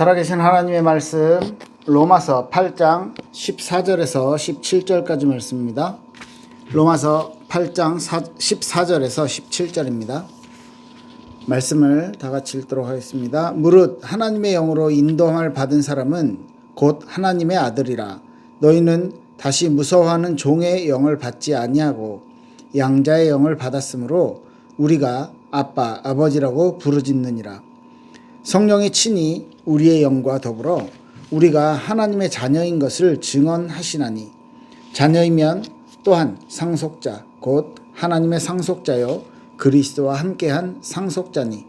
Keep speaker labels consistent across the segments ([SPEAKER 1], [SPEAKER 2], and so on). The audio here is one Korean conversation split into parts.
[SPEAKER 1] 살아계신 하나님의 말씀 로마서 8장 14절에서 17절까지 말씀입니다. 로마서 8장 14절에서 17절입니다. 말씀을 다 같이 읽도록 하겠습니다. 무릇 하나님의 영으로 인도함을 받은 사람은 곧 하나님의 아들이라 너희는 다시 무서워하는 종의 영을 받지 아니하고 양자의 영을 받았으므로 우리가 아빠 아버지라고 부르짖느니라 성령이 친히 우리의 영과 더불어 우리가 하나님의 자녀인 것을 증언하시나니 자녀이면 또한 상속자 곧 하나님의 상속자요 그리스도와 함께한 상속자니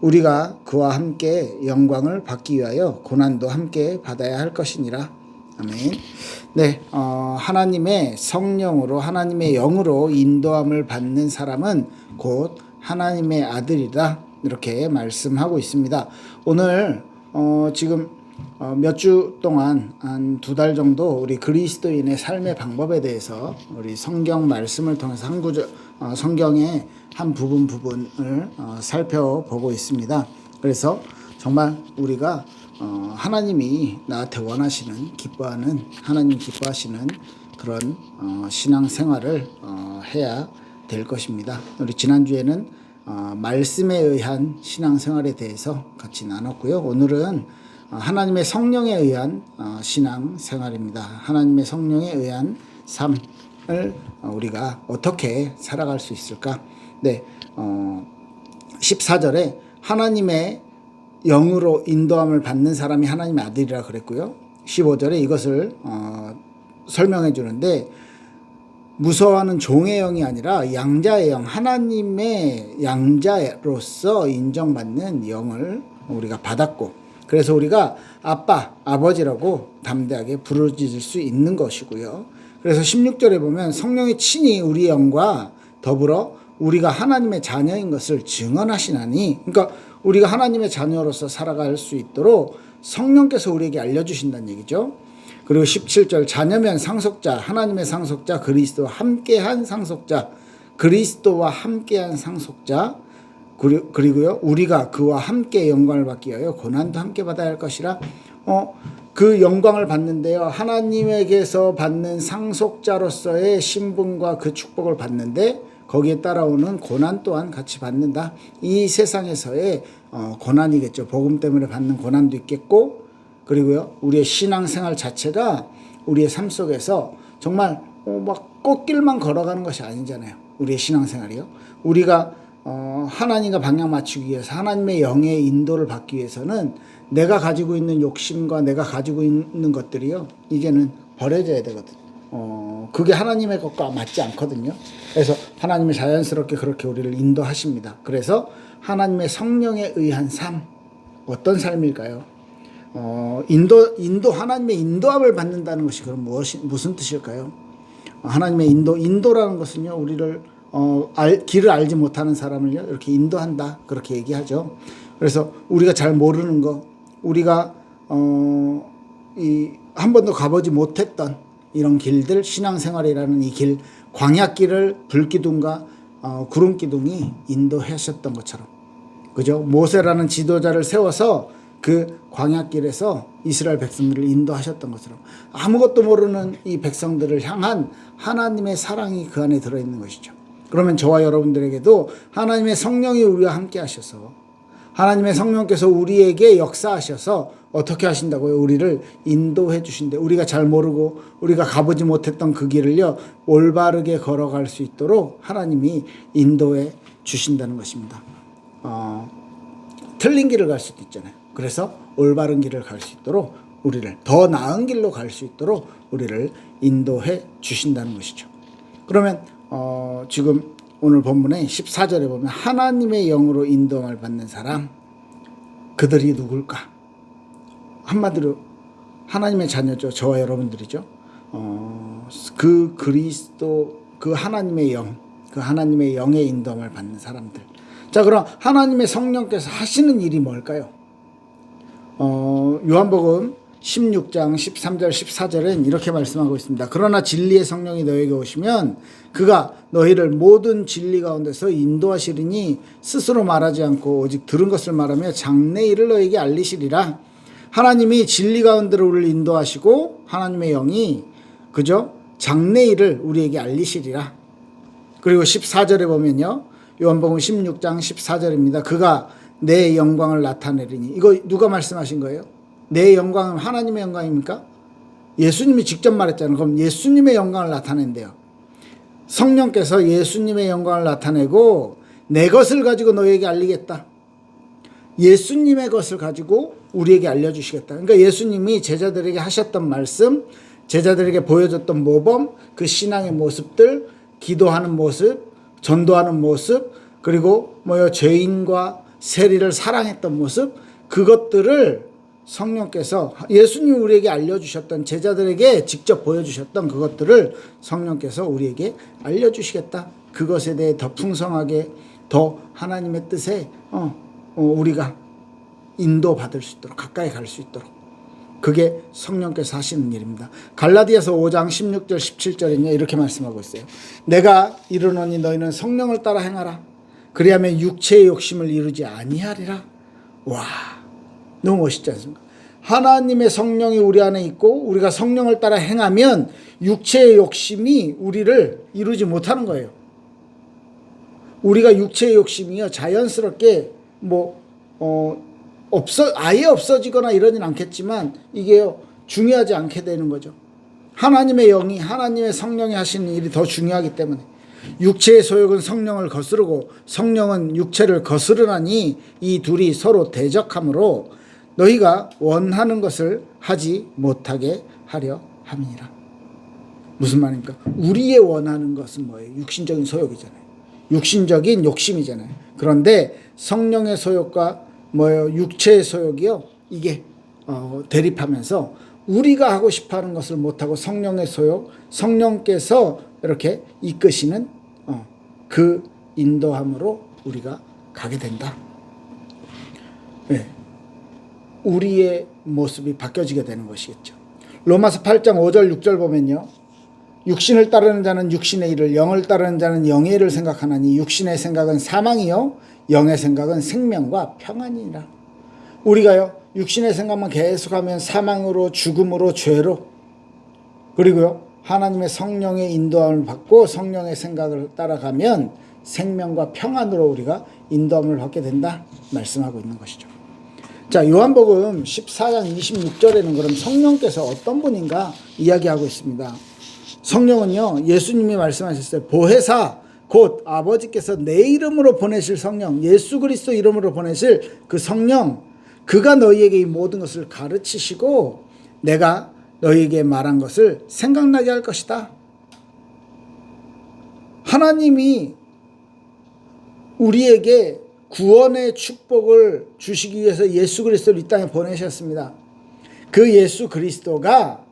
[SPEAKER 1] 우리가 그와 함께 영광을 받기 위하여 고난도 함께 받아야 할 것이니라 아멘. 네, 어, 하나님의 성령으로 하나님의 영으로 인도함을 받는 사람은 곧 하나님의 아들이다 이렇게 말씀하고 있습니다. 오늘 어, 지금 어, 몇 주 동안 한 두 달 정도 우리 그리스도인의 삶의 방법에 대해서 우리 성경 말씀을 통해서 한 구절 어, 성경의 한 부분 부분을 어, 살펴보고 있습니다. 그래서 정말 우리가 어, 하나님이 나한테 원하시는 기뻐하는 하나님 기뻐하시는 그런 어, 신앙 생활을 어, 해야 될 것입니다. 우리 지난 주에는 어, 말씀에 의한 신앙 생활에 대해서 같이 나눴고요. 오늘은 어, 하나님의 성령에 의한 어, 신앙 생활입니다. 하나님의 성령에 의한 삶을 어, 우리가 어떻게 살아갈 수 있을까? 네, 어, 14절에 하나님의 영으로 인도함을 받는 사람이 하나님의 아들이라 그랬고요. 15절에 이것을 어, 설명해 주는데 무서워하는 종의 영이 아니라 양자의 영, 하나님의 양자로서 인정받는 영을 우리가 받았고, 그래서 우리가 아빠, 아버지라고 담대하게 부르짖을 수 있는 것이고요. 그래서 16절에 보면 성령이 친히 우리 영과 더불어 우리가 하나님의 자녀인 것을 증언하시나니, 그러니까 우리가 하나님의 자녀로서 살아갈 수 있도록 성령께서 우리에게 알려주신다는 얘기죠. 그리고 17절 자녀면 상속자 하나님의 상속자 그리스도와 함께한 상속자 그리스도와 함께한 상속자 그리- 그리고요 우리가 그와 함께 영광을 받기 위하여 고난도 함께 받아야 할 것이라 어 그 영광을 받는데요. 하나님에게서 받는 상속자로서의 신분과 그 축복을 받는데 거기에 따라오는 고난 또한 같이 받는다. 이 세상에서의 어, 고난이겠죠. 복음 때문에 받는 고난도 있겠고 그리고요, 우리의 신앙생활 자체가 우리의 삶 속에서 정말 어, 막 꽃길만 걸어가는 것이 아니잖아요. 우리의 신앙생활이요. 우리가 어, 하나님과 방향 맞추기 위해서 하나님의 영의 인도를 받기 위해서는 내가 가지고 있는 욕심과 내가 가지고 있는 것들이요, 이제는 버려져야 되거든. 어, 그게 하나님의 것과 맞지 않거든요. 그래서 하나님이 자연스럽게 그렇게 우리를 인도하십니다. 그래서 하나님의 성령에 의한 삶, 어떤 삶일까요? 어, 인도, 인도, 하나님의 인도함을 받는다는 것이 그럼 무엇이, 무슨 뜻일까요? 어, 하나님의 인도, 인도라는 것은요, 우리를, 어, 알, 길을 알지 못하는 사람을요, 이렇게 인도한다. 그렇게 얘기하죠. 그래서 우리가 잘 모르는 거, 우리가, 어, 이, 한 번도 가보지 못했던 이런 길들, 신앙생활이라는 이 길, 광야길을 불기둥과 어, 구름기둥이 인도하셨던 것처럼. 그죠? 모세라는 지도자를 세워서 그 광야길에서 이스라엘 백성들을 인도하셨던 것처럼 아무것도 모르는 이 백성들을 향한 하나님의 사랑이 그 안에 들어있는 것이죠. 그러면 저와 여러분들에게도 하나님의 성령이 우리와 함께 하셔서 하나님의 성령께서 우리에게 역사하셔서 어떻게 하신다고요? 우리를 인도해 주신대. 우리가 잘 모르고 우리가 가보지 못했던 그 길을요, 올바르게 걸어갈 수 있도록 하나님이 인도해 주신다는 것입니다. 어, 틀린 길을 갈 수도 있잖아요. 그래서 올바른 길을 갈 수 있도록 우리를 더 나은 길로 갈 수 있도록 우리를 인도해 주신다는 것이죠. 그러면 어, 지금 오늘 본문의 14절에 보면 하나님의 영으로 인도함을 받는 사람 그들이 누굴까? 한마디로 하나님의 자녀죠. 저와 여러분들이죠. 어, 그 그리스도 그 하나님의 영, 그 하나님의 영의 인도함을 받는 사람들. 자, 그럼 하나님의 성령께서 하시는 일이 뭘까요? 어, 요한복음 16장 13절 14절엔 이렇게 말씀하고 있습니다. 그러나 진리의 성령이 너에게 오시면 그가 너희를 모든 진리 가운데서 인도하시리니 스스로 말하지 않고 오직 들은 것을 말하며 장래 일을 너에게 알리시리라. 하나님이 진리 가운데로 우리를 인도하시고 하나님의 영이 그죠? 장래일을 우리에게 알리시리라. 그리고 14절에 보면요. 요한복음 16장 14절입니다. 그가 내 영광을 나타내리니 이거 누가 말씀하신 거예요? 내 영광은 하나님의 영광입니까? 예수님이 직접 말했잖아요. 그럼 예수님의 영광을 나타낸대요. 성령께서 예수님의 영광을 나타내고 내 것을 가지고 너에게 알리겠다. 예수님의 것을 가지고 우리에게 알려주시겠다. 그러니까 예수님이 제자들에게 하셨던 말씀, 제자들에게 보여줬던 모범, 그 신앙의 모습들, 기도하는 모습, 전도하는 모습, 그리고 뭐요 죄인과 세리를 사랑했던 모습, 그것들을 성령께서 예수님이 우리에게 알려주셨던 제자들에게 직접 보여주셨던 그것들을 성령께서 우리에게 알려주시겠다. 그것에 대해 더 풍성하게 더 하나님의 뜻에 어, 어, 우리가 인도받을 수 있도록 가까이 갈 수 있도록 그게 성령께서 하시는 일입니다. 갈라디아서 5장 16절 17절에는 이렇게 말씀하고 있어요. 내가 이르노니 너희는 성령을 따라 행하라. 그리하면 육체의 욕심을 이루지 아니하리라. 와, 너무 멋있지 않습니까? 하나님의 성령이 우리 안에 있고 우리가 성령을 따라 행하면 육체의 욕심이 우리를 이루지 못하는 거예요. 우리가 육체의 욕심이요 자연스럽게 뭐 어, 없어 아예 없어지거나 이러진 않겠지만 이게요 중요하지 않게 되는 거죠. 하나님의 영이 하나님의 성령이 하시는 일이 더 중요하기 때문에 육체의 소욕은 성령을 거스르고 성령은 육체를 거스르나니 이 둘이 서로 대적하므로 너희가 원하는 것을 하지 못하게 하려 함이니라. 무슨 말입니까? 우리의 원하는 것은 뭐예요? 육신적인 소욕이잖아요. 육신적인 욕심이잖아요. 그런데 성령의 소욕과 뭐예요? 육체의 소욕이요. 이게 어, 대립하면서 우리가 하고 싶어 하는 것을 못하고 성령의 소욕, 성령께서 이렇게 이끄시는 어, 그 인도함으로 우리가 가게 된다. 네. 우리의 모습이 바뀌어지게 되는 것이겠죠. 로마서 8장 5절 6절 보면요. 육신을 따르는 자는 육신의 일을 영을 따르는 자는 영의 일을 생각하나니 육신의 생각은 사망이요 영의 생각은 생명과 평안이니라. 우리가요 육신의 생각만 계속하면 사망으로 죽음으로 죄로 그리고요 하나님의 성령의 인도함을 받고 성령의 생각을 따라가면 생명과 평안으로 우리가 인도함을 받게 된다 말씀하고 있는 것이죠. 자 요한복음 14장 26절에는 그럼 성령께서 어떤 분인가 이야기하고 있습니다. 성령은요 예수님이 말씀하셨어요. 보혜사 곧 아버지께서 내 이름으로 보내실 성령 예수 그리스도 이름으로 보내실 그 성령 그가 너희에게 이 모든 것을 가르치시고 내가 너희에게 말한 것을 생각나게 할 것이다. 하나님이 우리에게 구원의 축복을 주시기 위해서 예수 그리스도를 이 땅에 보내셨습니다. 그 예수 그리스도가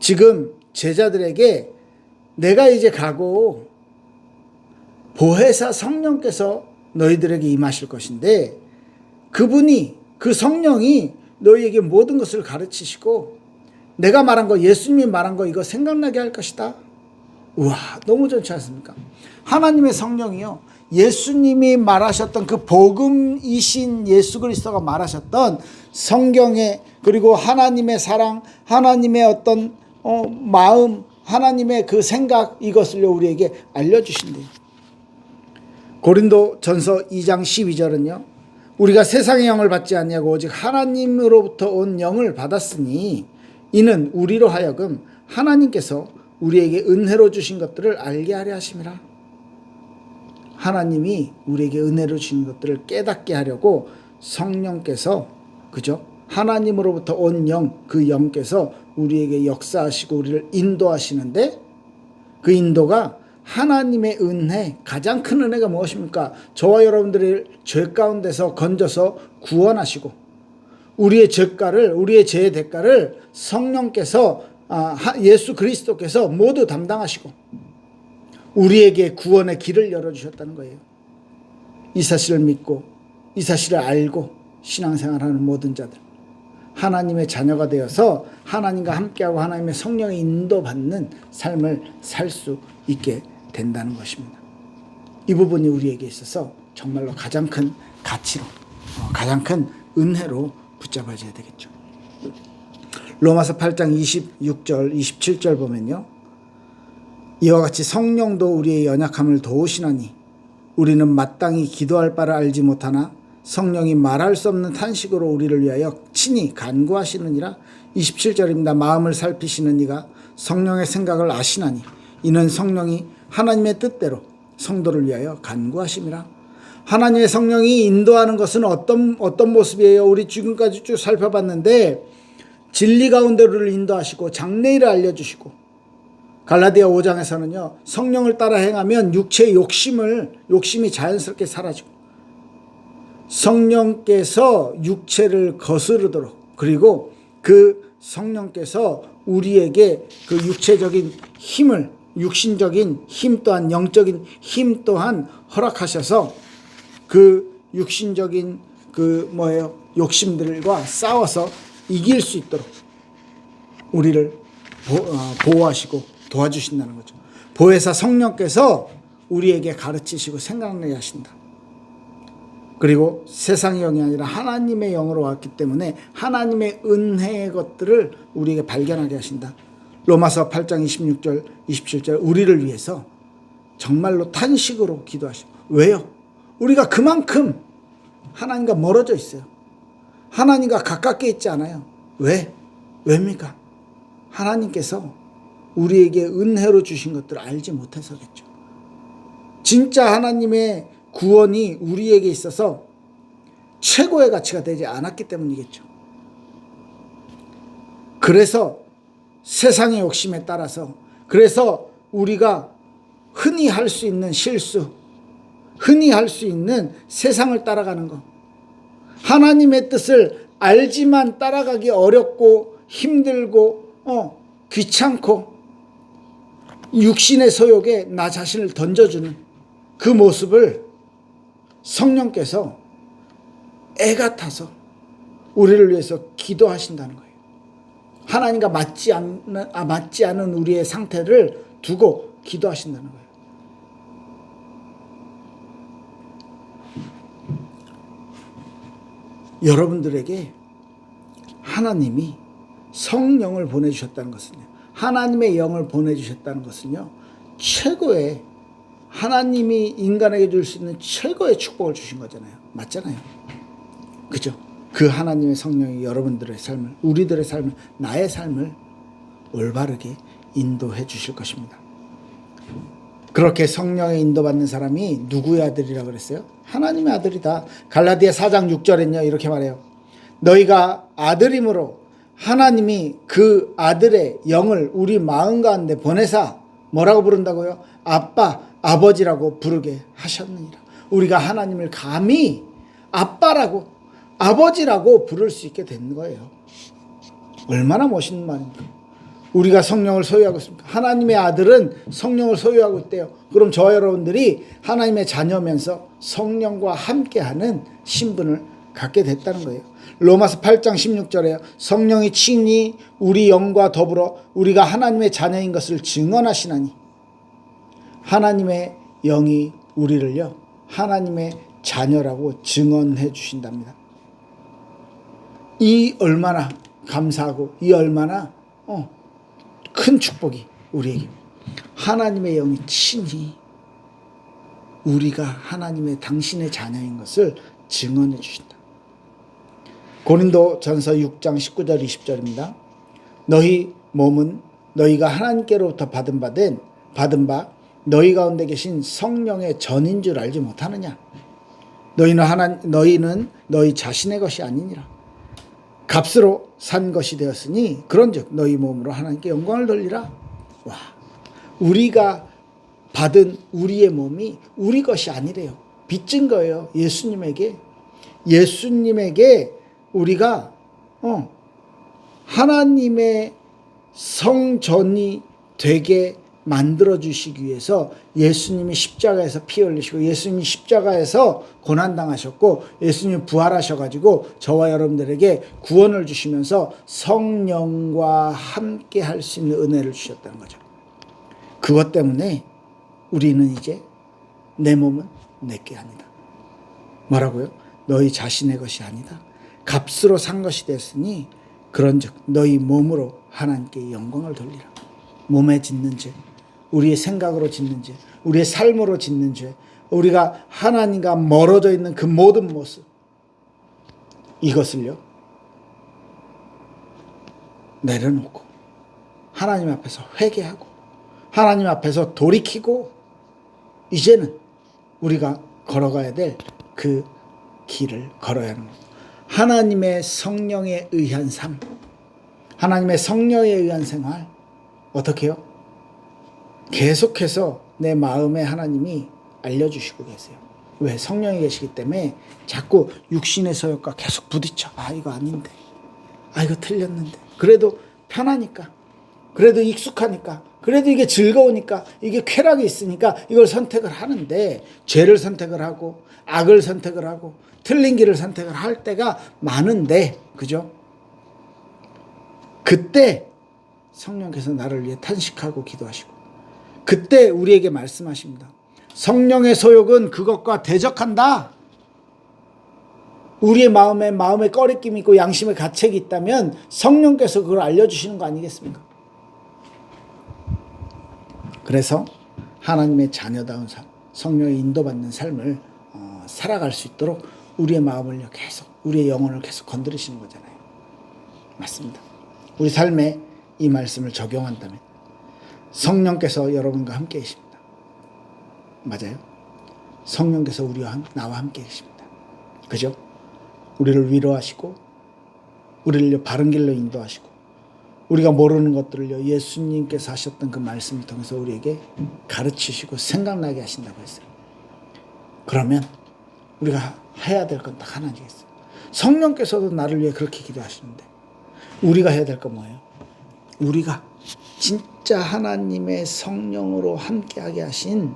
[SPEAKER 1] 지금 제자들에게 내가 이제 가고 보혜사 성령께서 너희들에게 임하실 것인데 그분이 그 성령이 너희에게 모든 것을 가르치시고 내가 말한 거 예수님이 말한 거 이거 생각나게 할 것이다. 우와 너무 좋지 않습니까? 하나님의 성령이요 예수님이 말하셨던 그 복음이신 예수 그리스도가 말하셨던 성경에 그리고 하나님의 사랑 하나님의 어떤 어, 마음 하나님의 그 생각 이것을 우리에게 알려주신대요. 고린도 전서 2장 12절은요. 우리가 세상의 영을 받지 않냐고 오직 하나님으로부터 온 영을 받았으니 이는 우리로 하여금 하나님께서 우리에게 은혜로 주신 것들을 알게 하려 하심이라. 하나님이 우리에게 은혜로 주신 것들을 깨닫게 하려고 성령께서 그죠? 하나님으로부터 온 영, 그 영께서 우리에게 역사하시고 우리를 인도하시는데 그 인도가 하나님의 은혜, 가장 큰 은혜가 무엇입니까? 저와 여러분들을 죄 가운데서 건져서 구원하시고 우리의 죄가를 우리의 죄의 대가를 성령께서 아, 예수 그리스도께서 모두 담당하시고 우리에게 구원의 길을 열어주셨다는 거예요. 이 사실을 믿고 이 사실을 알고 신앙생활하는 모든 자들 하나님의 자녀가 되어서 하나님과 함께하고 하나님의 성령의 인도받는 삶을 살 수 있게 된다는 것입니다. 이 부분이 우리에게 있어서 정말로 가장 큰 가치로 어, 가장 큰 은혜로 붙잡아줘야 되겠죠. 로마서 8장 26절, 27절 보면요. 이와 같이 성령도 우리의 연약함을 도우시나니 우리는 마땅히 기도할 바를 알지 못하나 성령이 말할 수 없는 탄식으로 우리를 위하여 친히 간구하시느니라 27절입니다. 마음을 살피시는 이가 성령의 생각을 아시나니 이는 성령이 하나님의 뜻대로 성도를 위하여 간구하심이라 하나님의 성령이 인도하는 것은 어떤 어떤 모습이에요? 우리 지금까지 쭉 살펴봤는데 진리 가운데를 인도하시고 장래일을 알려주시고 갈라디아 5장에서는요 성령을 따라 행하면 육체의 욕심을 욕심이 자연스럽게 사라지고 성령께서 육체를 거스르도록 그리고 그 성령께서 우리에게 그 육체적인 힘을 육신적인 힘 또한 영적인 힘 또한 허락하셔서 그 육신적인 그 뭐예요 욕심들과 싸워서 이길 수 있도록 우리를 보, 어, 보호하시고 도와주신다는 거죠. 보혜사 성령께서 우리에게 가르치시고 생각나게 하신다. 그리고 세상의 영이 아니라 하나님의 영으로 왔기 때문에 하나님의 은혜의 것들을 우리에게 발견하게 하신다. 로마서 8장 26절, 27절 우리를 위해서 정말로 탄식으로 기도하시고 왜요? 우리가 그만큼 하나님과 멀어져 있어요. 하나님과 가깝게 있지 않아요. 왜? 왜입니까? 하나님께서 우리에게 은혜로 주신 것들을 알지 못해서겠죠. 진짜 하나님의 구원이 우리에게 있어서 최고의 가치가 되지 않았기 때문이겠죠. 그래서 세상의 욕심에 따라서 그래서 우리가 흔히 할 수 있는 실수, 흔히 할 수 있는 세상을 따라가는 것, 하나님의 뜻을 알지만 따라가기 어렵고 힘들고 어, 귀찮고 육신의 소욕에 나 자신을 던져주는 그 모습을 성령께서 애가 타서 우리를 위해서 기도하신다는 거예요. 하나님과 맞지 않는, 아, 맞지 않은 우리의 상태를 두고 기도하신다는 거예요. 여러분들에게 하나님이 성령을 보내주셨다는 것은요. 하나님의 영을 보내주셨다는 것은요. 최고의 하나님이 인간에게 줄 수 있는 최고의 축복을 주신 거잖아요. 맞잖아요. 그죠? 그 하나님의 성령이 여러분들의 삶을, 우리들의 삶을, 나의 삶을 올바르게 인도해 주실 것입니다. 그렇게 성령의 인도받는 사람이 누구의 아들이라 그랬어요? 하나님의 아들이다. 갈라디아 4장 6절엔요. 이렇게 말해요. 너희가 아들임으로 하나님이 그 아들의 영을 우리 마음 가운데 보내사 뭐라고 부른다고요? 아빠, 아버지라고 부르게 하셨느니라. 우리가 하나님을 감히 아빠라고 아버지라고 부를 수 있게 된 거예요. 얼마나 멋있는 말입니까? 우리가 성령을 소유하고 있습니까? 하나님의 아들은 성령을 소유하고 있대요. 그럼 저 여러분들이 하나님의 자녀면서 성령과 함께하는 신분을 갖게 됐다는 거예요. 로마서 8장 16절에 성령이 친히 우리 영과 더불어 우리가 하나님의 자녀인 것을 증언하시나니 하나님의 영이 우리를요 하나님의 자녀라고 증언해 주신답니다. 이 얼마나 감사하고 이 얼마나 어, 큰 축복이 우리에게 하나님의 영이 친히 우리가 하나님의 당신의 자녀인 것을 증언해 주신다. 고린도 전서 6장 19절 20절입니다. 너희 몸은 너희가 하나님께로부터 받은 바 된 받은 바 너희 가운데 계신 성령의 전인 줄 알지 못하느냐? 너희는 하나 너희는 너희 자신의 것이 아니니라. 값으로 산 것이 되었으니 그런즉 너희 몸으로 하나님께 영광을 돌리라. 와, 우리가 받은 우리의 몸이 우리 것이 아니래요. 빚진 거예요. 예수님에게 예수님에게 우리가 어, 하나님의 성전이 되게 만들어 주시기 위해서 예수님이 십자가에서 피 흘리시고 예수님이 십자가에서 고난 당하셨고 예수님이 부활하셔 가지고 저와 여러분들에게 구원을 주시면서 성령과 함께 할 수 있는 은혜를 주셨다는 거죠. 그것 때문에 우리는 이제 내 몸은 내게 아니다. 뭐라고요? 너희 자신의 것이 아니다. 값으로 산 것이 됐으니 그런즉 너희 몸으로 하나님께 영광을 돌리라. 몸에 짓는 죄, 우리의 생각으로 짓는 죄, 우리의 삶으로 짓는 죄, 우리가 하나님과 멀어져 있는 그 모든 모습 이것을요 내려놓고 하나님 앞에서 회개하고 하나님 앞에서 돌이키고 이제는 우리가 걸어가야 될 그 길을 걸어야 하는 겁니다. 하나님의 성령에 의한 삶, 하나님의 성령에 의한 생활 어떻게요? 계속해서 내 마음에 하나님이 알려주시고 계세요. 왜? 성령이 계시기 때문에 자꾸 육신의 소욕과 계속 부딪혀. 아, 이거 아닌데. 아, 이거 틀렸는데. 그래도 편하니까. 그래도 익숙하니까. 그래도 이게 즐거우니까. 이게 쾌락이 있으니까 이걸 선택을 하는데, 죄를 선택을 하고, 악을 선택을 하고, 틀린 길을 선택을 할 때가 많은데, 그죠? 그때 성령께서 나를 위해 탄식하고 기도하시고, 그때 우리에게 말씀하십니다. 성령의 소욕은 그것과 대적한다. 우리의 마음에 마음에 꺼리낌이 있고 양심에 가책이 있다면 성령께서 그걸 알려주시는 거 아니겠습니까? 그래서 하나님의 자녀다운 삶, 성령의 인도받는 삶을 어, 살아갈 수 있도록 우리의 마음을 계속, 우리의 영혼을 계속 건드리시는 거잖아요. 맞습니다. 우리 삶에 이 말씀을 적용한다면 성령께서 여러분과 함께 계십니다. 맞아요? 성령께서 우리와 함- 나와 함께 계십니다. 그죠? 우리를 위로하시고 우리를 바른 길로 인도하시고 우리가 모르는 것들을요 예수님께서 하셨던 그 말씀을 통해서 우리에게 가르치시고 생각나게 하신다고 했어요. 그러면 우리가 해야 될 건 딱 하나님이겠어요. 성령께서도 나를 위해 그렇게 기도하시는데 우리가 해야 될 건 뭐예요? 우리가 진짜 하나님의 성령으로 함께하게 하신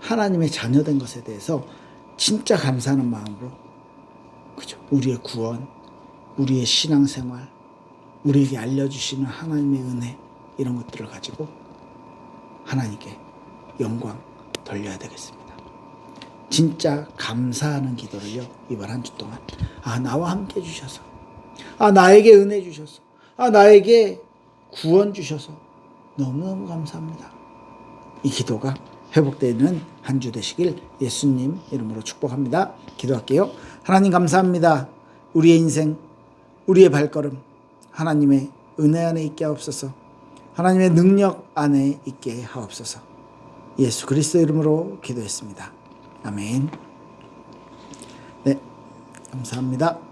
[SPEAKER 1] 하나님의 자녀된 것에 대해서 진짜 감사하는 마음으로 그죠? 우리의 구원, 우리의 신앙생활, 우리에게 알려주시는 하나님의 은혜 이런 것들을 가지고 하나님께 영광 돌려야 되겠습니다. 진짜 감사하는 기도를요 이번 한 주 동안 아 나와 함께 주셔서 아 나에게 은혜 주셔서 아 나에게 구원 주셔서 너무너무 감사합니다. 이 기도가 회복되는 한 주 되시길 예수님 이름으로 축복합니다. 기도할게요. 하나님 감사합니다. 우리의 인생, 우리의 발걸음 하나님의 은혜 안에 있게 하옵소서. 하나님의 능력 안에 있게 하옵소서. 예수 그리스도 이름으로 기도했습니다. 아멘. 네, 감사합니다.